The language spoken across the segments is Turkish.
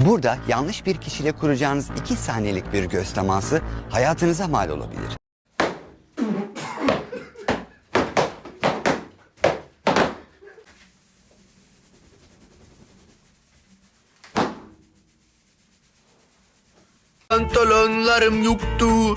Burada yanlış bir kişiyle kuracağınız 2 saniyelik bir göz teması hayatınıza mal olabilir. Pantolonlarım yoktu.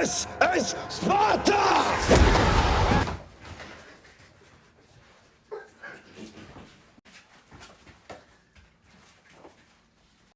Es, es Sparta!